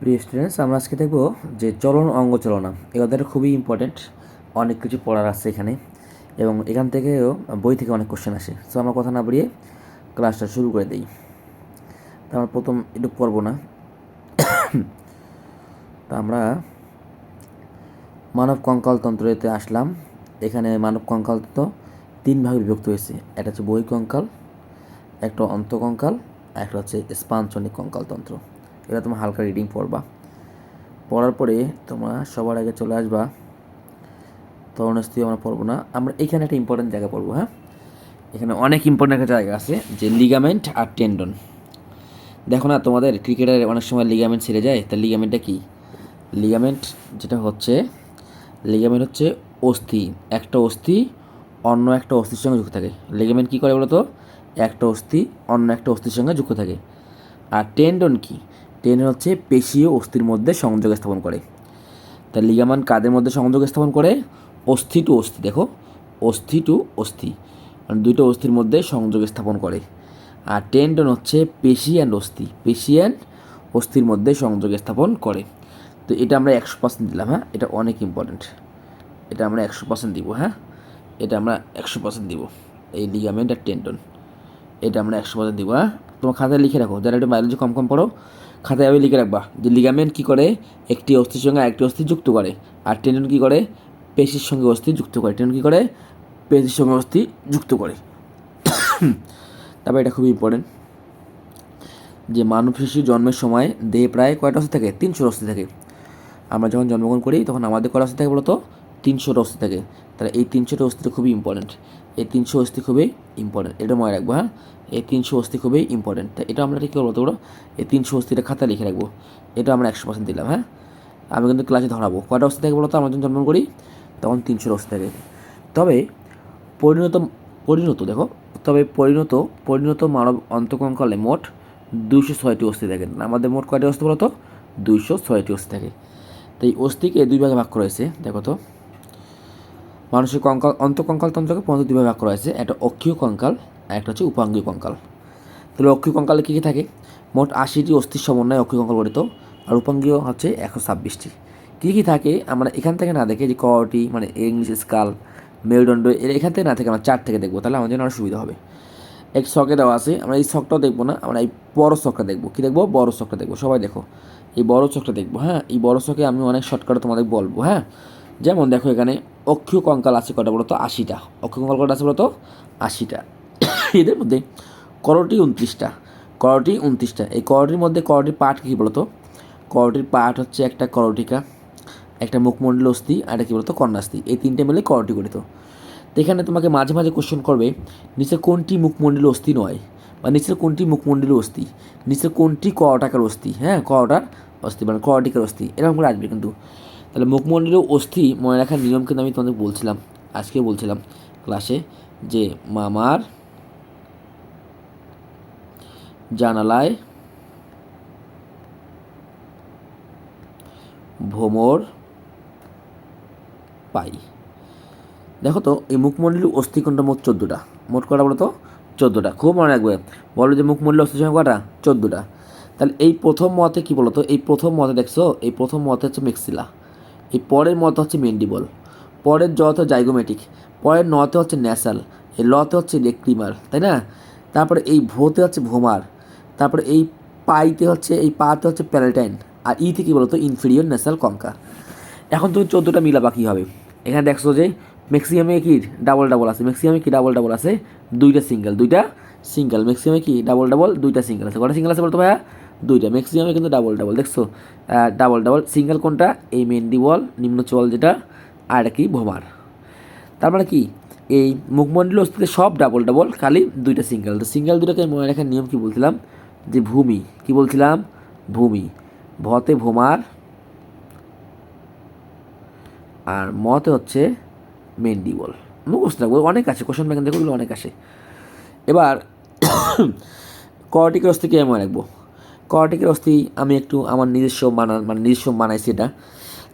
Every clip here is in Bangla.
প্রিয় স্টুডেন্টস আমরা আজকে দেখব যে চলন অঙ্গ চলনা, এই অধ্যায়টা খুবই ইম্পর্টেন্ট অনেক কিছু পড়ার আছে এখানে এবং এখান থেকেও বই থেকে অনেক কোশ্চেন আসে। সো আমরা কথা না বাড়িয়ে ক্লাসটা শুরু করে দিই। তো আমরা প্রথম একটু পড়ব না। তা আমরা মানব কঙ্কালতন্ত্রতে আসলাম। এখানে মানব কঙ্কালতন্ত্র তিন ভাগে বিভক্ত হয়েছে। একটা হচ্ছে বই কঙ্কাল একটা অন্তকঙ্কাল একটা হচ্ছে স্পাঞ্চনিক কঙ্কালতন্ত্র এটা তোমার হালকা রিডিং পড়বা। পড়ার পরে তোমরা সবার আগে চলে আসবা। তরুণস্থিতি আমরা পড়ব না। আমরা এখানে একটা ইম্পর্টেন্ট জায়গা পড়ব হ্যাঁ? এখানে অনেক ইম্পর্টেন্ট একটা জায়গা আছে, যে লিগামেন্ট আর টেন্ডন দেখো না, তোমাদের ক্রিকেটের অনেক সময় লিগামেন্ট ছেড়ে যায়, তা লিগামেন্টটা কি? লিগামেন্ট যেটা হচ্ছে লিগামেন্ট হচ্ছে অস্থি। একটা অস্থি, অন্য একটা অস্থির সঙ্গে যুক্ত থাকে। লিগামেন্ট কী করে বলতো? একটা অস্থি, অন্য একটা অস্থির সঙ্গে যুক্ত থাকে। আর টেন্ডন কি? টেন্ডন হচ্ছে পেশি ও অস্থির মধ্যে সংযোগ স্থাপন করে। তা লিগামান কাদের মধ্যে সংযোগ স্থাপন করে? অস্থি টু অস্থি, দেখো। অস্থি টু অস্থি মানে দুটো অস্থির মধ্যে সংযোগ স্থাপন করে। আর টেন্ডন হচ্ছে পেশি অ্যান্ড অস্থি, পেশি অ্যান্ড অস্থির মধ্যে সংযোগ স্থাপন করে। তো এটা আমরা একশো পার্সেন্ট দিলাম হ্যাঁ? এটা অনেক ইম্পর্ট্যান্ট এটা আমরা একশো পার্সেন্ট দিব হ্যাঁ? এটা আমরা একশো পার্সেন্ট দিব, এই লিগামেন্ট আর টেন্ডন এটা আমরা একশো পার্সেন্ট দিব হ্যাঁ? তোমার খাতায় লিখে রাখো, যারা একটু বায়োলজি কম কম পড়ো খাতায় আমি লিখে রাখবা যে লিগামেন্ট কী করে? একটি অস্থির সঙ্গে আরেকটি অস্থি যুক্ত করে। আর টেন্ডন কী করে? পেশির সঙ্গে অস্থি যুক্ত করে। টেন্ডন কী করে? পেশির সঙ্গে অস্থি যুক্ত করে। তারপর এটা খুবই ইম্পর্টেন্ট যে মানব শিশু জন্মের সময় দেহে প্রায় কয়টা অস্থি থাকে? তিনশো অস্থি থাকে। আমরা যখন জন্মগ্রহণ করি, তখন আমাদের কয়টা অস্থি থাকে বলতো? তিনশোটা অস্থি থাকে। তাহলে এই তিনশোটা অস্থিটা খুবই ইম্পর্টেন্ট এই তিনশো অস্থি খুবই ইম্পর্টেন্ট এটা মনে রাখব হ্যাঁ? এই তিনশো অস্থি খুবই ইম্পর্টেন্ট তা এটা আমরা কী করব তো এই তিনশো অস্থিটা খাতা লিখে রাখব। এটা আমরা একশো পার্সেন্ট দিলাম হ্যাঁ? আমি কিন্তু ক্লাসে ধরাবো। কয়টা অস্থি থাকে বলতো? আমরা যখন জন্মগ্রহণ করি, তখন তিনশোটা অস্থি থাকে। তবে পরিণত পরিণত, দেখো। তবে পরিণত পরিণত মানব অন্তকঙ্কালে মোট দুইশো ছয়টি অস্থি থাকে। আমাদের মোট কয়টি অস্থি বলতো? দুইশো ছয়টি অস্থি থাকে। তো এই অস্থিকে দুই ভাগে ভাগ করা হয়েছে, দেখো তো। মানুষের কঙ্কাল অন্তকঙ্কাল তন্ত্রকে পর্যন্ত দুই ভাগ করা হয়েছে। একটা অক্ষীয় কঙ্কাল আর একটা হচ্ছে উপাঙ্গীয় কঙ্কাল। তাহলে অক্ষীয় কঙ্কালে কী কী থাকে? মোট আশিটি অস্থির সমন্বয়ে অক্ষীয় কঙ্কাল গঠিত, আর উপাঙ্গীয় হচ্ছে একশো ছাব্বিশটি। কী কী থাকে? আমরা এখান থেকে না দেখে যে কটি মানে ইংলিশ স্কাল, মেরুদণ্ড, এর এখান থেকে না থেকে আমরা চার থেকে দেখব, তাহলে আমাদের জন্য আরও সুবিধা হবে। এক শখে দেওয়া আছে, আমরা এই শখটাও দেখব না, আমরা এই বড় শখটা দেখব। কী দেখব? বড় শখটা দেখব। সবাই দেখো, এই বড় শখটা দেখব হ্যাঁ? এই বড় চোখে আমি অনেক শর্টকাটে তোমাদের বলব হ্যাঁ? যেমন দেখো এখানে অক্ষীয় কঙ্কাল আছে কটা বলো তো আশিটা। অক্ষীয় কঙ্কাল কটা আছে বলো তো আশিটা। এদের মধ্যে করটি উনত্রিশটা। করটি উনত্রিশটা। এই করটির মধ্যে করটির পার্ট কী বলতো? করটির পার্ট হচ্ছে একটা করটিকা, একটা মুখমণ্ডল অস্থি, আর একটা কী বলতো? কন্যাস্থি। এই তিনটে মিলে করটি গঠিত। তো এখানে তোমাকে মাঝে মাঝে কোশ্চেন করবে নিচে কোনটি মুখমণ্ডল অস্থি নয়? বা নিচের কোনটি মুখমণ্ডল অস্থি? নিচের কোনটি কটাকার অস্থি? হ্যাঁ কটার অস্থি মানে কটিকার অস্থি। এরকম করে আসবে কিন্তু। তাহলে মুখমণ্ডলীয় অস্থি মনে রাখার নিয়ম কিন্তু আমি তোমাদের বলছিলাম, আজকে বলছিলাম ক্লাসে যে মামার জানালায় ভোমর পাই। দেখো তো, এই মুখমণ্ডলী অস্থি কোনটা? মোট চোদ্দোটা। মোট কটা বলো তো? চোদ্দোটা। খুব মনে রাখবে। বলো যে মুখমণ্ডলী অস্থি সংখ্যা কটা? চোদ্দোটা। তাহলে এই প্রথম মতে কি বলতো এই প্রথম মতে দেখছ? এই প্রথম মতে হচ্ছে মেক্সিলা এই পরের মতো হচ্ছে মেন্ডিবল পরের জতে জাইগোমেটিক পরের নতে হচ্ছে ন্যাসাল এই লতে হচ্ছে লেক্রিমার তাই না? তারপরে এই ভোতে হচ্ছে ভোমার, তারপরে এই পাইতে হচ্ছে, এই পাতে হচ্ছে প্যারাটাইন আর ইতে কি বলতো? ইনফিরিয়র ন্যাসাল কঙ্কা এখন তুমি চোদ্দোটা মিলাবা কী হবে? এখানে দেখছ যে ম্যাক্সিমামে কি ডাবল ডাবল আছে ম্যাক্সিমামে কি ডাবল ডাবল আছে? দুইটা সিঙ্গেল দুইটা সিঙ্গেল ম্যাক্সিমামে কি ডাবল ডাবল দুইটা সিঙ্গেল আছে। কটা সিঙ্গেল আছে বলতো ভাইয়া? দুইটা ম্যাক্সিমামে কিন্তু ডাবল ডাবল দেখছ? ডাবল ডাবল সিঙ্গেল কোনটা? এই মেন্ডি বল নিম্ন চল যেটা, আর কি ভোমার তার মানে কি? এই মুখমণ্ডল অস্তিত্বে সব ডাবল ডাবল খালি দুইটা সিঙ্গেল তো সিঙ্গেল দুটাকে মনে রাখার নিয়ম কি বলছিলাম? যে ভূমি। কি বলছিলাম? ভূমি। ভতে ভোমার আর মতে হচ্ছে মেন্ডিবল মুখস্থ রাখব, অনেক আছে কোশ্চেন ব্যাংক দেখো অনেক আসে। এবার কর্টিকের অস্থি কে মনে রাখব। কর্টিকের অস্থি আমি একটু আমার নিজস্ব বানান মানে নিজস্ব বানাইছি এটা।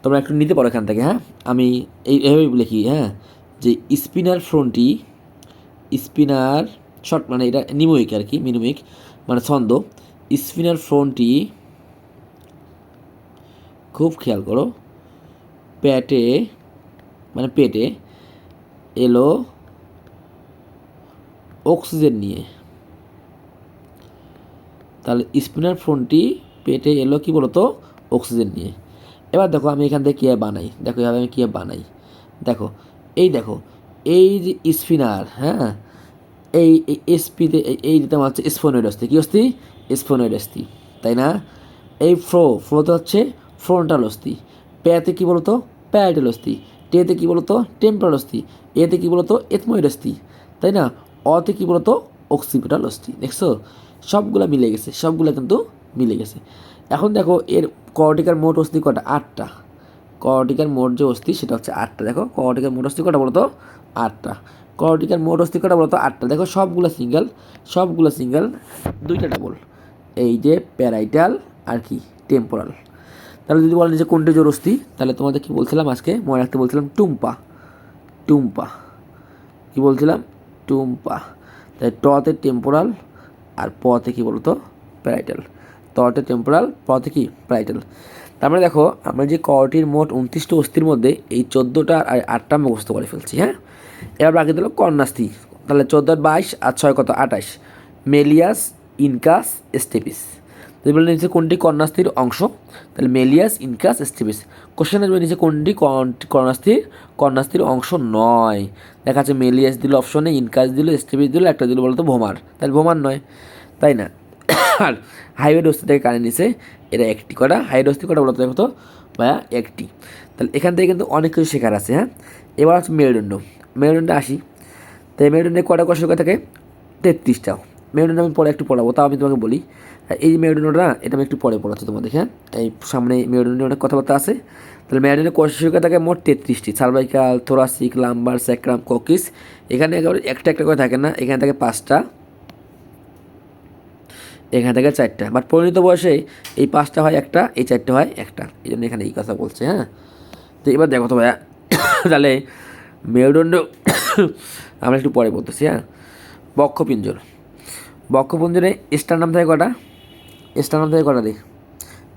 তোমরা একটু নিতে পারো এখান থেকে হ্যাঁ? আমি এই এভাবেই লিখি হ্যাঁ? যে স্পিনার ফ্রন্টি স্পিনার শর্ট মানে এটা নিময়িক আর কি মিনিমিক মানে ছন্দ। স্পিনার ফ্রন্টি খুব খেয়াল করো পেটে মানে পেটে, এলো অক্সিজেন নিয়ে। তাহলে স্পিনার ফোনটি পেটে এলো কি বলতো? অক্সিজেন নিয়ে। এবার দেখো আমি এখান থেকে কীভাবে বানাই। দেখো এভাবে আমি কীভাবে বানাই। দেখো, এই দেখো, এই যে স্পিনার হ্যাঁ? এই এসপিতে এই যেটা হচ্ছে স্পোনয়েড অস্থি কী অস্থি? স্পোনয়েড অস্থি তাই না? এই ফ্রো ফ্লোতে হচ্ছে ফ্রন্টাল অস্থি। পেতে কী বলতো? প্যারাইটাল অস্থি। টেতে কী বলতো? টেম্পোরাল অস্থি। এতে কী বলতো? এথময়েড অস্থি, তাই না? অতে কী বলতো? অক্সিপিটাল অস্থি। দেখছ? সবগুলো মিলে গেছে, সবগুলো কিন্তু মিলে গেছে। এখন দেখো, এর কর্টিকার মোট অস্থি কটা আটটা। কর্টিকার মোট যে অস্থি, সেটা হচ্ছে আটটা। দেখো কর্টিকার মোট অস্থি কটা বলতো? আটটা। কর্টিকার মোট অস্থি কটা বলতো? আটটা। দেখো, সবগুলো সিঙ্গেল সবগুলো সিঙ্গেল, দুইটা ডাবল। এই যে প্যারাইটাল আর কি, টেম্পোরাল। তাহলে যদি বলেন যে কোনটা জোর অস্থি, তাহলে তোমাদের কি বলছিলাম আজকে? মনে রাখতে বলছিলাম টুম্পা। টুম্পা। কি বলছিলাম? টুম্পা। তাই টতে টেম্পোরাল আর পতে কি বলতো? প্যারাইটাল ততে টেম্পোরাল পতে কি? প্যারাইটাল তার মানে দেখো, আমরা যে কটির মোট উনত্রিশটা অস্থির মধ্যে এই চোদ্দোটা আর আটটা মুখস্থ করে ফেলছি হ্যাঁ? এবার বাকি দিল কন্যাস্থি তাহলে চোদ্দ আর বাইশ, আর ছয় কত? আঠাশ। Malleus, incus, stapes. যদি বলে নিচে কোনটি কন্যাস্থির অংশ? তাহলে মেলিয়াস, ইনকাস, স্টেপিস। কোশ্চেন আসবে নিচে কোনটি কর্ণাস্থির? কন্যাস্থির অংশ নয়। দেখা যাচ্ছে মেলিয়াস দিল অপশনে, ইনকাস দিল স্টেপিস দিল, একটা দিল বলতো ভোমার। তাহলে ভোমার নয়। তাই না? আর হাইওয়ে অস্থি থেকে কানে নিচে, এটা একটি কটা? হাইওয়ে অস্থি কটা বলতো দেখো তো? ভাইয়া, একটি। তাহলে এখান থেকে কিন্তু অনেক কিছু শেখার আছে হ্যাঁ? এবার হচ্ছে মেরুদণ্ড। মেরুদণ্ডে আসি। তাই মেরুদণ্ডে কটা কষ্ট থাকে? তেত্রিশটা মেরুদণ্ড আমি পরে একটু পড়াবো, তাও আমি তোমাকে বলি। এই যে মেরুদণ্ডটা এটা আমি একটু পরে পড়াচ্ছি তোমাদের হ্যাঁ? এই সামনে মেরুদণ্ডে অনেক কথাবার্তা আছে। তাহলে মেরুদণ্ডে কোষ থাকে মোট তেত্রিশটি cervical thoracic, lumbar, sacrum, coccyx. এখানে একেবারে একটা একটা করে থাকে না, এখানে থাকে পাঁচটা। এখান থেকে চারটা। বাট পরিণত বয়সে এই পাঁচটা হয় একটা, এই চারটে হয় একটা। এই জন্য এখানে এই কথা বলছে হ্যাঁ? তো এবার দেখো তো ভাইয়া তাহলে মেরুদণ্ড আমরা একটু পরে বলতেছি হ্যাঁ? বক্ষপিঞ্জর। বক্ষপিঞ্জরে স্টারনাম থাকে কটা? স্টারনাম থেকে কটা দিই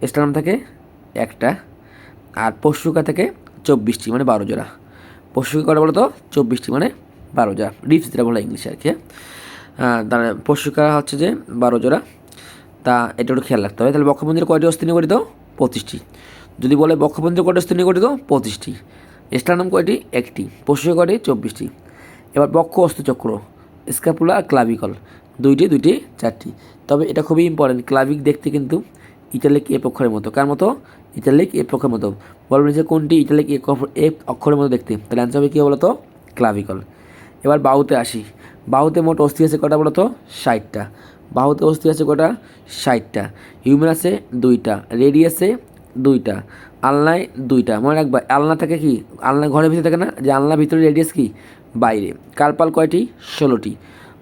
স্টারনাম থাকে একটা, আর পশুকা থেকে চব্বিশটি মানে বারো জোড়া। পশুকা কটা বলো তো চব্বিশটি মানে বারো জোড়া। রিপস যেটা বলা ইংলিশে আর কি হ্যাঁ? তাহলে পশুকা হচ্ছে যে বারো জোড়া। তা এটা একটু খেয়াল রাখতে হবে। তাহলে বক্ষপঞ্জের কয়টি অস্থি গঠিত পঁচিশটি। যদি বলে বক্ষপঞ্জের কয়টি অস্থি গঠিত পঁচিশটি। স্টারনাম কয়টি? একটি। পশু কয়টি? চব্বিশটি। এবার বক্ষ অস্থিচক্র স্ক্যাপুলা আর ক্লাভিকল। দুইটি দুইটি, চারটি। তবে এটা খুবই ইম্পর্টেন্ট ক্লাভিক দেখতে কিন্তু ইটালিক এ অক্ষরের মতো। কার মতো? ইটালিক এ অক্ষরের মতো। বলবেন যে কোনটি ইটালিক এ অক্ষর- এ অক্ষরের মতো দেখতে। তাহলে অ্যান্সার হবে কী বলতো? ক্লাভিকল। এবার বাহুতে আসি। বাহুতে মোট অস্থি আছে কটা বলতো? ষাটটা। বাহুতে অস্থি আছে কটা? ষাটটা। হিউম্যান আছে দুইটা। রেডিয়াসে দুইটা। আলনায় দুইটা। মনে রাখবা, আলনা থাকে কি? আলনা ঘরের ভিতরে থাকে না? যে আলনার ভিতরে রেডিয়াস কি? বাইরে। কার্পাল কয়টি? ষোলোটি।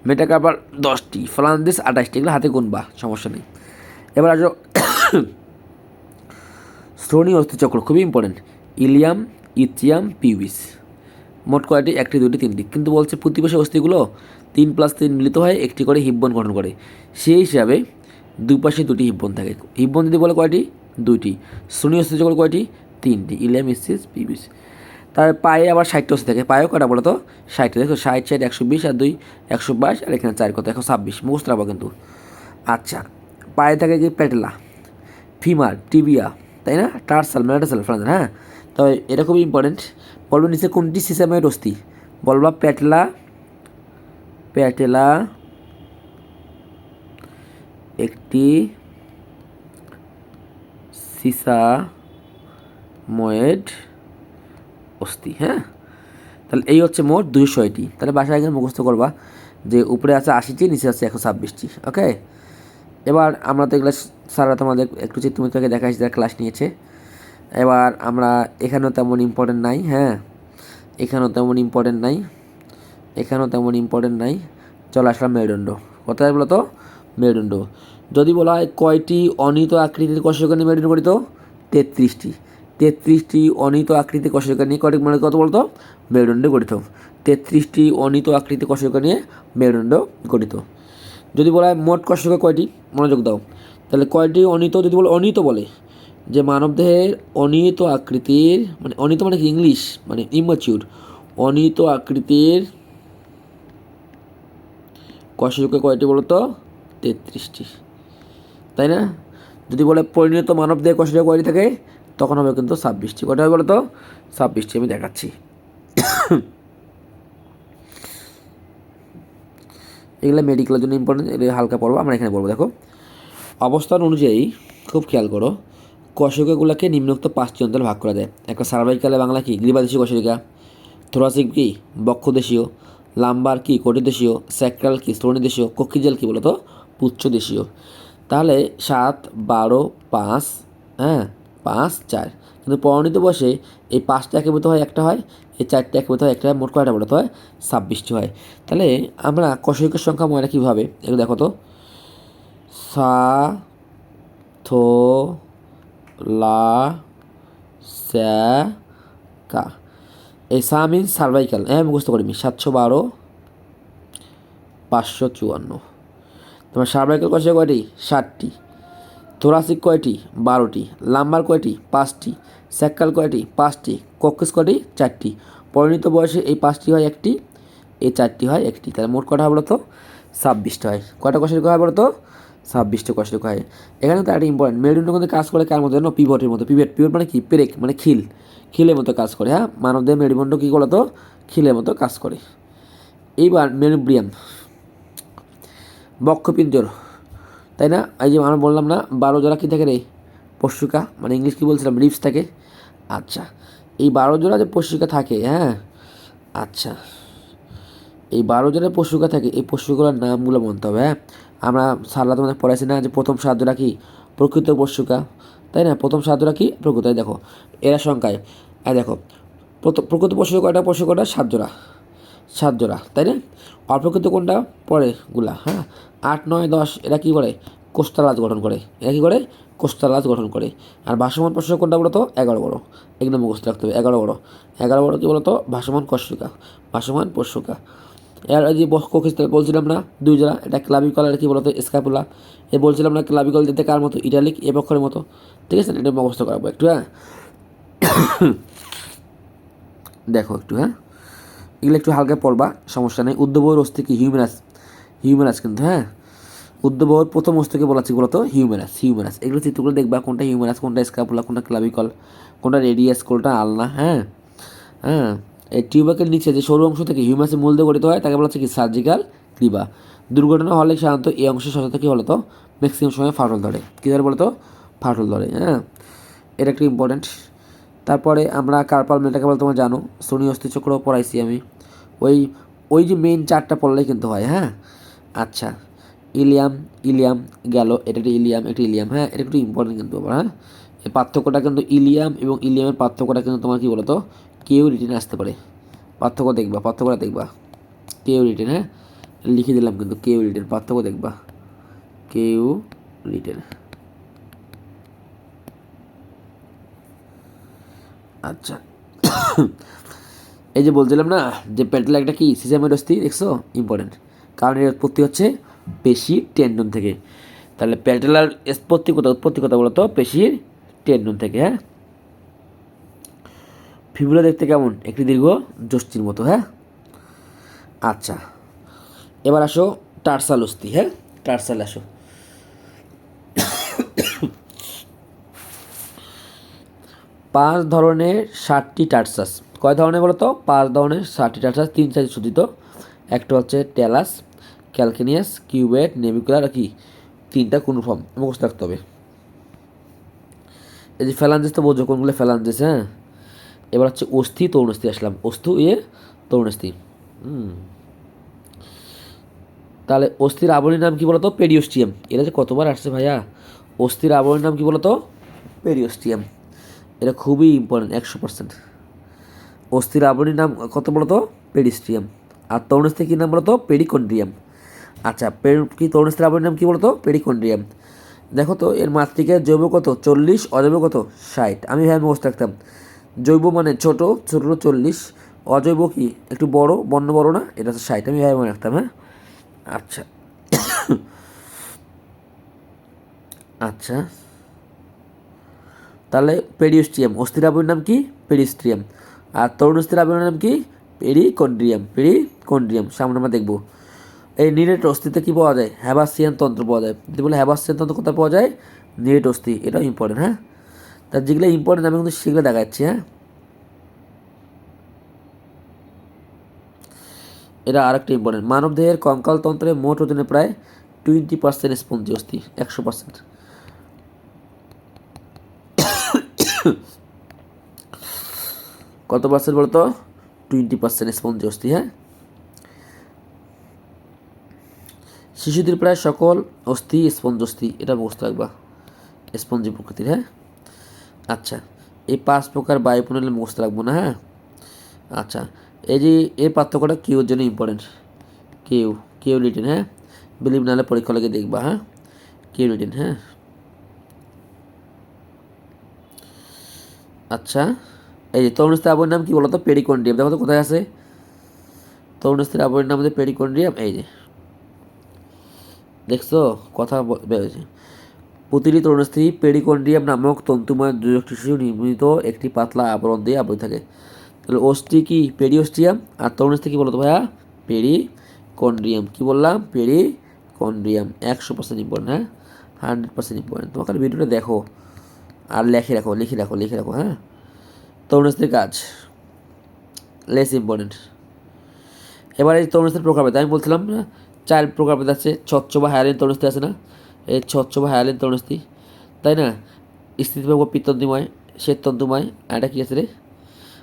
মেটা কার্পাল দশটি ফলান্দিস আঠাশটি, এগুলো হাতে গুনবা, সমস্যা নেই। এবার আসো, শ্রোণী অস্থিচক্র, খুবই ইম্পর্টেন্ট ইলিয়াম, ইথিয়াম পিউবিস মোট কয়টি? একটি, দুটি, তিনটি। কিন্তু বলছে প্রতিবেশী অস্থিগুলো তিন প্লাস তিন মিলিত হয়, একটি করে হিব্বন গঠন করে। সেই হিসাবে দুই পাশে দুটি হিব্বন থাকে। হিব্বন যদি বলে কয়টি? দুইটি। শ্রোণী অস্থিচক্র কয়টি? তিনটি। ইলিয়াম ইসিস পিউবিস তার পায়ে আবার ষাটটা অস্থি থাকে। পায়েও কটা বলো তো ষাটটা দেখো, ষাট ষাট, একশো বিশ আর দুই, একশো বাইশ, আর এখানে চার কত? একশো ছাব্বিশ। মুখস্থ রাখব কিন্তু। আচ্ছা পায়ে থাকে কি প্যাটেলা? ফিমার, টিবিয়া, তাই না? টার্সাল মেটাসাল ফ্রান্স হ্যাঁ? তবে এটা খুবই ইম্পর্টেন্ট বলব নিচে কোনটি সিসামের অস্থি বলবা প্যাটেলা প্যাটেলা একটি সিসা অস্থি হ্যাঁ? তাহলে এই হচ্ছে মোট দুইশোটি তাহলে বাসায় এখানে মুখস্থ করবা যে উপরে আছে আশিটি, নিচে আছে একশো ছাব্বিশটি, ওকে? এবার আমরা তো এগুলো স্যাররা তোমাদের একটু চিত্রমিত্রকে দেখাইছি যারা ক্লাস নিয়েছে। এবার আমরা এখানেও তেমন ইম্পর্টেন্ট নাই হ্যাঁ? এখানেও তেমন ইম্পর্টেন্ট নাই, এখানেও তেমন ইম্পর্টেন্ট নাই। চলে আসলাম মেরুদণ্ড। কোথায় বলো তো মেরুদণ্ড। যদি বলা হয় কয়টি অনিত আকৃতির কষকানি মেরুদণ্ড গঠিত? তেত্রিশটি। তেত্রিশটি অনিত আকৃতি কষকানি কটি মানে কত বলতো? মেরুদণ্ড গঠিত। তেত্রিশটি অনিত আকৃতি কষকা নিয়ে মেরুদণ্ড গঠিত। যদি বলা হয় মোট কষকা কয়টি? মনোযোগ দাও। তাহলে কয়টি অনিত? যদি বলে অনিত বলে, যে মানবদেহের অনিত আকৃতির মানে অনিত মানে কি? ইংলিশ মানে ইম্যাচিউর অনিত আকৃতির কষযুগে কয়টি বলো তো তেত্রিশটি। তাই না? যদি বলে পরিণত মানবদেহে কষযুগে কয়টি থাকে? তখন হবে কিন্তু ছাব্বিশটি। কয়টা হবে বলো তো ছাব্বিশটি আমি দেখাচ্ছি। এগুলো মেডিকেলের জন্য ইম্পর্টেন্ট হালকা পড়ব, আমরা এখানে বলব দেখো। অবস্থান অনুযায়ী খুব খেয়াল করো, কষকগুলোকে নিম্নোক্ত পাঁচটি অঞ্চলে ভাগ করা যায়। একটা সার্ভাইকালে বাংলা কি? গ্রীবাদেশীয় কষরিকা থোরাসিক কি? বক্ষদেশীয়। লাম্বার কি? কটিদেশীয়। স্যাক্রাল কি? শ্রোণীদেশীয় কক্ষিজেল কি বলতো? পুচ্ছদেশীয়। তাহলে সাত, বারো, পাঁচ হ্যাঁ? পাঁচ, চার। কিন্তু পরিণত বসে এই পাঁচটা একীভূত হয় একটা হয়, এই চারটে একীভূত হয় একটা হয়, মোট কয়টা বলতে? হয় ছাব্বিশটি হয়। তাহলে আমরা কষয়িকের সংখ্যা মনে কীভাবে? এগুলো দেখো তো। সা, থো, লা, স্যা, কা। এই সা মিন সার্ভাইকাল হ্যাঁ আমি মুখস্থ করি সাতশো বারো, পাঁচশো চুয়ান্ন। তোমার সার্ভাইকাল কষে কয়টি? ষাটটি। থোরাসিক কয়টি? বারোটি। লাম্বার কয়টি? পাঁচটি। স্যাক্কাল কয়টি? পাঁচটি। কক্ষস কয়টি? চারটি। পরিণত বয়সে এই পাঁচটি হয় একটি। এই চারটি হয় একটি। তাহলে মোট কটা বলো তো? ছাব্বিশটা হয়। কয়টা কষের হয় বলো তো? ছাব্বিশটা কষের হয়। এখানে তো একটা ইম্পর্টেন্ট মেরুদণ্ড কিন্তু কাজ করে কার মতো জানো পিভটের মতো পিভট পিভট মানে কি? পেরেক মানে খিল। খিলের মতো কাজ করে হ্যাঁ? মানবদের মেরুদণ্ড কী বলো তো? খিলের মতো কাজ করে। এইবার মেরুব্রিয়াম। বক্ষপিঞ্জর। তাই না? এই যে আমরা বললাম না, বারো জোড়া কী থাকে রে? পশুকা মানে ইংলিশ কী বলছিলাম? রিপস থাকে। আচ্ছা এই বারো জোড়া যে পশুকা থাকে হ্যাঁ? আচ্ছা এই বারো জোড়া পশুকা থাকে, এই পশুগুলোর নামগুলো বলতে হবে হ্যাঁ? আমরা সারলা তোমাদের পড়াইছি না যে প্রথম জোড়া কি? প্রকৃত পশুকা তাই না? প্রথম জোড়া কি? প্রকৃত দেখো, এরা সংখ্যায় দেখো প্রকৃত পশু কয়টা? পশু কয়টা? সাত জোড়া। সাত জোড়া তাই না? অপ্রকৃত কোনটা? পরে গুলা হ্যাঁ? আট, নয়, দশ, এরা কী করে? কোস্টালাজ গঠন করে। এরা কী করে? কোস্টালাজ গঠন করে। আর ভাসমান পশুরা কোনটা বলতো? এগারো বড়ো। এগুলো মুখস্থ রাখতে হবে, এগারো বড়ো। এগারো বড়ো কী বলতো? ভাসমান কষ্টকা ভাসমান পশুকা এর যে কোকিস বলছিলাম না, দুই জোড়া, এটা ক্লাবিকল আর কি বলতো? স্কাপুলা। এ বলছিলাম না, ক্লাবিকল দিতে কার মতো? ইটালিক, এ পক্ষের মতো। ঠিক আছে, এটা মুখস্থ করাবো একটু হ্যাঁ? দেখো একটু হ্যাঁ? এগুলো একটু হালকা পড়বা, সমস্যা নেই। উদ্যবর অস্থি কি হিউম্যানাস হিউম্যানাস কিন্তু হ্যাঁ? উদ্যবর প্রথম অস্থিকে বলা বলো তো হিউম্যানাস হিউম্যানাস এগুলো চিত্রগুলো দেখবা, কোনটা হিউম্যানাস কোনটা স্কাপুলা কোনটা ক্লাবিকল কোনটা রেডিয়াস কোনটা আলনা হ্যাঁ? হ্যাঁ? এই টিউবাকের নিচে যে সরু অংশ থেকে হিউম্যাসের মূল দিয়ে গঠিত হয়, তাকে বলা হচ্ছে কি? সার্জিক্যাল ক্রিবা দুর্ঘটনা হলে সাধারণত এই অংশের সচেতন কী হলো তো? ম্যাক্সিমাম সময় ফাটল ধরে। কী ধরে বলো তো ফাটল ধরে হ্যাঁ? এটা একটু ইম্পর্টেন্ট তারপরে আমরা কার্পাল মেটাকে বলে তোমার জানো। শনি অস্থিচক্র পড়াইছি আমি। ওই ওই যে মেইন চারটা পড়লেই কিন্তু হয় হ্যাঁ? আচ্ছা ইলিয়াম ইলিয়াম গেল, এটা একটা ইলিয়াম একটা ইলিয়াম হ্যাঁ? এটা একটু ইম্পর্টেন্ট কিন্তু আবার হ্যাঁ? এই পার্থক্যটা কিন্তু ইলিয়াম এবং ইলিয়ামের পার্থক্যটা কিন্তু তোমার কী বলো তো কেউ রিটেন আসতে পারে। পার্থক্য দেখবা, পার্থক্যটা দেখবা। কেউ রিটেন হ্যাঁ? লিখে দিলাম কিন্তু কেউ রিটেন পার্থক্য দেখবা। কেউ রিটেন আচ্ছা। এই যে বলছিলাম না, যে পেট্রোল একটা কি সিজামের অস্থি, দেখছ? ইম্পর্টেন্ট কারণ এর উৎপত্তি হচ্ছে পেশি টেন্ডন থেকে। তাহলে পেট্রোলার উৎপত্তি কথা উৎপত্তি কথা বলতো? পেশির টেন্ডন থেকে হ্যাঁ? ফিবুলা দেখতে কেমন? একটি দীর্ঘ জস্তির মতো হ্যাঁ? আচ্ছা। এবার আসো টার্সাল অস্থি হ্যাঁ? টার্সাল আসো। পাঁচ ধরনের ষাটটি টার্সাস। কয় ধরনের বলো তো পাঁচ ধরনের, ষাটটি টার্সাস তিন সাইজ সূচিত একটা হচ্ছে টেলাস ক্যালকেনিয়াস, কিউবেট নেমিকুলার কি? তিনটা কোন ফর্ম মুখস্থ রাখতে হবে। এই যে ফ্যালাঞ্জেস তো বোঝো কোনগুলো ফ্যালাঞ্জেস হ্যাঁ? এবার হচ্ছে অস্থি, তরুণস্থি আসলাম। অস্থু ইয়ে তরুণস্থি। হুম। তাহলে অস্থির আবরণীর নাম কি বলতো? পেরিওস্টিয়াম। এটা যে কতবার আসছে ভাইয়া? অস্থির আবরণীর নাম কি বলতো? পেরিওস্টিয়াম। এটা খুবই ইম্পর্টেন্ট একশো পার্সেন্ট অস্থির আবরণীর নাম কত বলতো? পেরিস্ট্রিয়াম। আর তরুণস্থির কী নাম বলতো? পেরিকন্ড্রিয়াম। আচ্ছা কি তরুণস্থির আবরণীর নাম কী বলতো? পেরিকন্ড্রিয়াম। দেখো তো, এর মাতৃকের জৈব কত? চল্লিশ, অজৈব কত? ষাট। আমি ভাই মুখস্থ রাখতাম। জৈব মানে ছোট, ছোটো চল্লিশ। অজৈব কি? একটু বড়, বর্ণ বড় না? এটা হচ্ছে ষাট। আমি ভাই মনে রাখতাম হ্যাঁ? আচ্ছা। আচ্ছা। তাহলে পেরিওস্ট্রিয়াম অস্থির আবরণের নাম কি? পেরিস্ট্রিয়াম। আর তরুণ অস্থির আবরণের নাম কি? Perichondrium perichondrium. সামনে আমরা দেখব। এই নিরেট অস্থিতে কী পাওয়া যায়? হ্যাবাসিয়ান তন্ত্র পাওয়া যায়। যদি বলে হ্যাবাসিয়ান তন্ত্র কোথায় পাওয়া যায়? নিরেট অস্থি, এটাও ইম্পর্টেন্ট হ্যাঁ? তার যেগুলো ইম্পর্টেন্ট আমি কিন্তু সেগুলো দেখাচ্ছি হ্যাঁ? এটা আরেকটা ইম্পর্টেন্ট মানবদেহের কঙ্কাল তন্ত্রে মোট ওজনে প্রায় টোয়েন্টি পার্সেন্ট স্পঞ্জি অস্থি, একশো পার্সেন্ট কত পার্সেন্ট বলতো? টোয়েন্টি পার্সেন্ট স্পঞ্জি অস্থি হ্যাঁ? শিশুদের প্রায় সকল অস্থি স্পঞ্জ অস্থি, এটা মুখস্থ রাখবা স্পঞ্জি প্রকৃতির হ্যাঁ? আচ্ছা এই পাঁচ প্রকার বায়ুপ্রণালী মুখস্থ রাখব না হ্যাঁ? আচ্ছা এই যে, এই পার্থক্যটা কিউর জন্য ইম্পর্টেন্ট কিউ কিউ রিটেন হ্যাঁ? বিলিভ নাহলে পরীক্ষা লাগে দেখবা হ্যাঁ? কিউ রিটেন হ্যাঁ? আচ্ছা এই যে তরুণ স্থির আবয়ের নাম কি বলতো? পেরিকন্ড্রিয়াম দেখো তো কোথায় আছে? তরুণ স্থির আবয়ের নাম হচ্ছে পেরিকন্ড্রিয়াম এই যে। দেখছ? কথা বেরোছে প্রতিটি তরুণস্থিতি পেরিকন্ড্রিয়াম নামক তন্তুময় দুজক শিশু নির্মিত একটি পাতলা আবরণ দিয়ে আবৃত থাকে। তাহলে অস্থি কি? পেরি পেরিওস্টিয়াম আর তরুণস্থি কী বলতো ভাইয়া? পেরিকন্ড্রিয়াম কী বললাম? পেরিকন্ড্রিয়াম একশো পার্সেন্ট ইম্পর্টেন্ট হ্যাঁ? হান্ড্রেড পার্সেন্ট ইম্পর্টেন্ট তোমাকে ভিডিওটা দেখো। আর লেখে রাখো, লিখে রাখো লিখে রাখো হ্যাঁ? তরুণস্থির কাজ লেস ইম্পর্টেন্ট এবার এই তরুণস্থির প্রকারভেদ। আমি বলছিলাম না চার প্রকারভেদ আছে স্বচ্ছ বা হায়ালিন তরুণস্থি আছে না? এই স্বচ্ছ বা হায়ালিন তরুণস্থি তাই না? স্থিতিভাগ পিত্তন্দিময় শ্বেততন্তুময়, আর একটা কী আছে রে?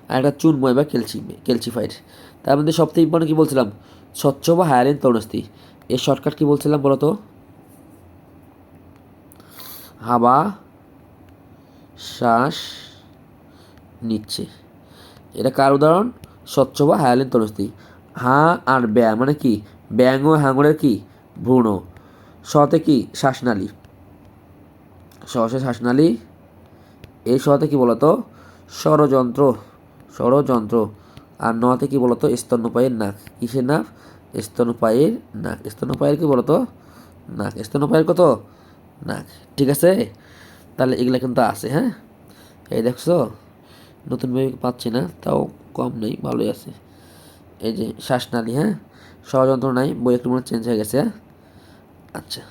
আর একটা চুনময় বা ক্যালসি, ক্যালসিফাইড। তার মধ্যে সবথেকে ইম্পর্টেন্ট কী বলছিলাম? স্বচ্ছ বা হায়ালিন তরুণস্থি এর শর্টকাট কী বলছিলাম বলো তো হাওয়া, শ্বাস নিচ্ছে। এটা কার উদাহরণ? স্বচ্ছ বা হায়ালিন তরুণস্থি হা আর ব্যাং মানে কি? ব্যাং ও হাঙরের কি? ভ্রূণ। সতে কি? শ্বাসনালী। সহসে শ্বাসনালী। এই সতে কি বলতো? ষড়যন্ত্র ষড়যন্ত্র আর নতে কি বলতো? স্তন্যপায়ের নাক। কিসের নাক? স্তন্যপায়ের নাক। স্তন্যপায়ের কি বলতো? নাক। স্তন্যপায়ের কত? নাক। ঠিক আছে? তাহলে এগুলো কিন্তু আছে হ্যাঁ? এই দেখছ? নতুন বই পাচ্ছি না, তাও কম নেই, ভালোই আছে। এই যে শ্বাসনালী হ্যাঁ? ষড়যন্ত্র নাই, বই একটু মনে চেঞ্জ হয়ে গেছে হ্যাঁ? আচ্ছা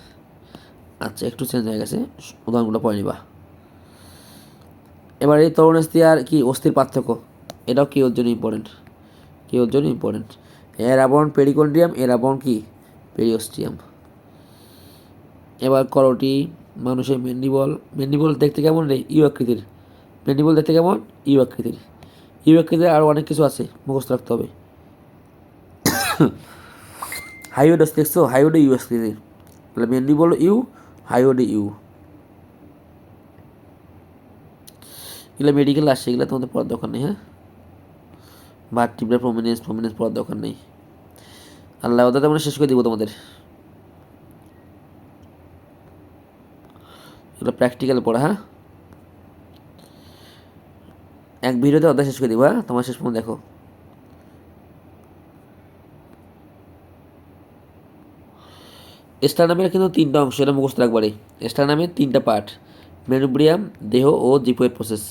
আচ্ছা একটু চেঞ্জ হয়ে গেছে, উদাহরণগুলো পড়ে নিবা। এবার এই তরুণ অস্থি আর কি অস্থির পার্থক্য? এটাও কি ওর জন্য ইম্পর্টেন্ট কি ওর জন্য ইম্পর্টেন্ট আবরণ পেরিকন্ড্রিয়াম আবরণ কি? পেরিওস্ট্রিয়াম এবার করটি, মানুষের মেন্ডিবল মেন্ডিবল দেখতে কেমন রে? ইউ আকৃতির। মেন্ডিবল দেখতে কেমন? ইউ আকৃতির। ইউ আকৃতির আরও অনেক কিছু আছে, মুখস্থ রাখতে হবে। হাইওয়েড আসতে দেখছ? হাইওয়েডে ইউ আকৃতির। তাহলে মেন্ডিবল ইউ হাইওয়েডে ইউ। এগুলো মেডিকেল আসছে এগুলো তোমাদের পড়ার দরকার নেই হ্যাঁ? ভার্টিব্রা প্রমিনেন্স প্রমিনেন্স পড়ার দরকার নেই। আল্লাহ ওদের আমরা শেষ করে দিব তোমাদের। এগুলো প্র্যাকটিক্যাল পড়া হ্যাঁ? এক ভিডিওতে অর্ধেক শেষ করে দিব হ্যাঁ? তোমার শেষ পর্যন্ত দেখো। স্টারনামের কিন্তু তিনটা অংশ, এটা মুখস্থ রাখবারে স্টারনামের তিনটা পার্ট মেনুব্রিয়াম দেহ ও জিপোয়ের প্রসেস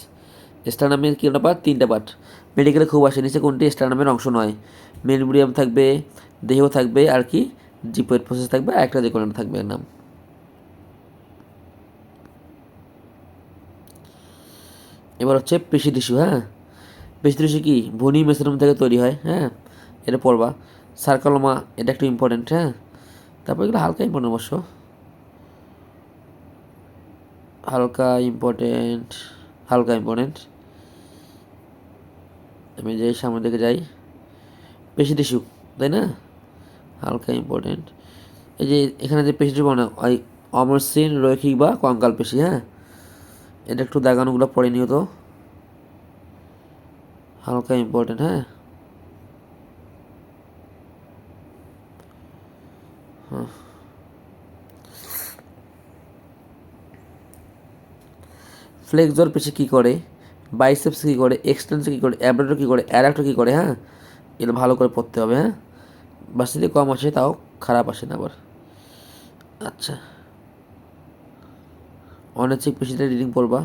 স্টারনামের কীটা পার্ট তিনটা পার্ট মেডিকেলে খুব আসে, নিচে কোনটি? স্টারনামের অংশ নয়। মেনুব্রিয়াম থাকবে, দেহ থাকবে, আর কি? জিপোয়ের প্রসেস থাকবে, আর একটা যে কোনো থাকবে নাম। এবার হচ্ছে পেশি টিস্যু হ্যাঁ? পেশি টিস্যু কি? ভনি মেসেরম থেকে তৈরি হয় হ্যাঁ? এটা পড়বা। সার্কালোমা, এটা একটু ইম্পর্টেন্ট হ্যাঁ? তারপর এগুলো হালকা ইম্পর্টেন্ট অবশ্য। হালকা ইম্পর্টেন্ট হালকা ইম্পর্টেন্ট আমি যাই, সামনের দিকে যাই। পেশি টিস্যু, তাই না? হালকা ইম্পর্টেন্ট এই যে এখানে যে পেশি টিস্যু ওই অমরসিন, রৈখিক বা কঙ্কাল পেশি হ্যাঁ? এটা একটু দাগানোগুলো পড়ে নিও তো। হালকা ইম্পর্টেন্ট হ্যাঁ? ফ্লেক্সর পেশি কী করে? বাইসেপস কী করে? এক্সটেন্সর কী করে? অ্যাবরেটর কী করে? অ্যাডাক্টর কী করে হ্যাঁ? এগুলো ভালো করে পড়তে হবে হ্যাঁ? বাস যদি কম আসে, তাও খারাপ আসে না আবার। আচ্ছা। অনেক পেশিটা রিডিং পড়বা।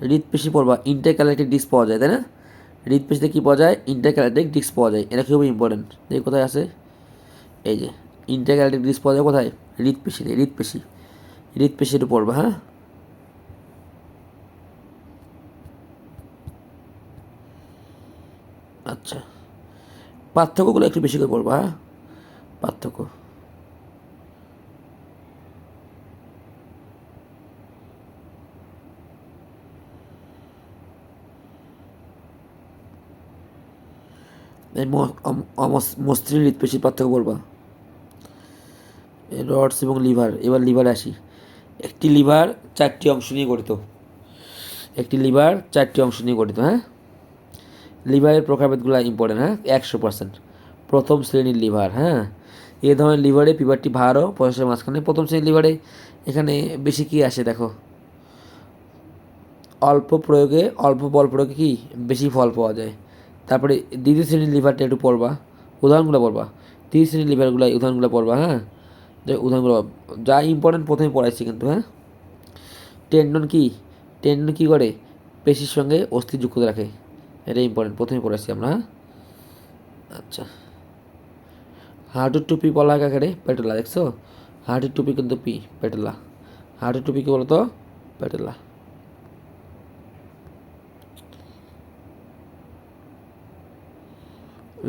হৃদপেশি পড়বা ইন্টারক্যালেটিক ডিস্ক পাওয়া যায়, তাই না? হৃদপেশিতে কী পাওয়া যায়? ইন্টারক্যালেটিক ডিস্ক পাওয়া যায়, এটা খুবই ইম্পর্টেন্ট দেখি কোথায় আছে? এই যে ইন্টারক্যালেটিক ডিস্ক পাওয়া যায় কোথায়? হৃদপেশিতে হৃদপেশি হৃদপেশিটা পড়বা হ্যাঁ? আচ্ছা। পার্থক্যগুলো একটু বেশি করে পড়বা হ্যাঁ? পার্থক্য। মসৃণ হৃদপেশির পার্থক্য বলবা? রডস এবং লিভার, এবার লিভারে আসি। একটি লিভার চারটি অংশ নিয়ে গঠিত। একটি লিভার চারটি অংশ নিয়ে গঠিত হ্যাঁ? লিভারের প্রকারভেদগুলো ইম্পর্টেন্ট হ্যাঁ? একশো পার্সেন্ট প্রথম শ্রেণির লিভার হ্যাঁ? এই ধরনের লিভারে পিভারটি ভার ও পয়সার মাঝখানে প্রথম শ্রেণির লিভারে। এখানে বেশি কি আসে, দেখো? অল্প প্রয়োগে, অল্প বল প্রয়োগে কি? বেশি ফল পাওয়া যায়। তারপরে দ্বিতীয় শ্রেণির লিভারটা একটু পড়বা, উদাহরণগুলো পড়বা। তৃতীয় শ্রেণির লিভারগুলো, উদাহরণগুলো পড়বা হ্যাঁ? যে উদাহরণগুলো, যা ইম্পর্টেন্ট প্রথমে পড়াইছি কিন্তু হ্যাঁ? টেন্ডন কি? টেন্ডন কী করে? পেশির সঙ্গে অস্থি যুক্ত রাখে। এটা ইম্পর্টেন্ট প্রথমে পড়াইছি আমরা হ্যাঁ? আচ্ছা। হাঁটুর টুপি বলা হয় কাকে পেটেলা, দেখছ? হাঁটুর টুপি কিন্তু পি, পেটেলা। হাঁটুর টুপি কি বলতো? পেটেলা।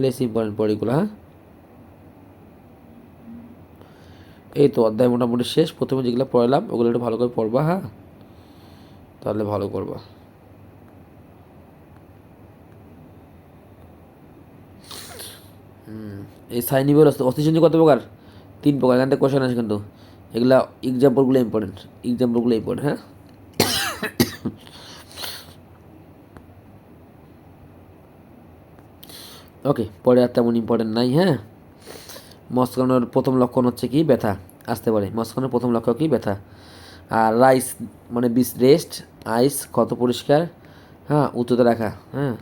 লেস ইম্পর্টেন্ট পড়ে এগুলো হ্যাঁ? এই তো অধ্যায় মোটামুটি শেষ। প্রথমে যেগুলো পড়লাম, ওগুলো একটু ভালো করে পড়বা হ্যাঁ? তাহলে ভালো করবা। এই সাইনিবের অস্থিসন্ধি কত প্রকার? তিন প্রকার, এখান থেকে কোশ্চেন আছে কিন্তু। এগুলা এক্সাম্পলগুলো ইম্পর্টেন্ট এক্সাম্পলগুলো ইম্পর্টেন্ট হ্যাঁ? ওকে পরে আর তেমন ইম্পর্টেন্ট নাই হ্যাঁ? মস্কানোর প্রথম লক্ষণ হচ্ছে কি? ব্যথা, আসতে পারে। মস্কানোর প্রথম লক্ষ্য কি? ব্যথা। আর রাইস মানে বিস রেস্ট আইস কত পরিষ্কার? হ্যাঁ উচ্চতা রাখা হ্যাঁ?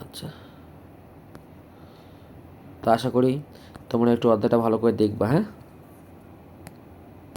আচ্ছা। তো আশা করি তোমরা একটু অধ্যায়টা ভালো করে দেখবা হ্যাঁ?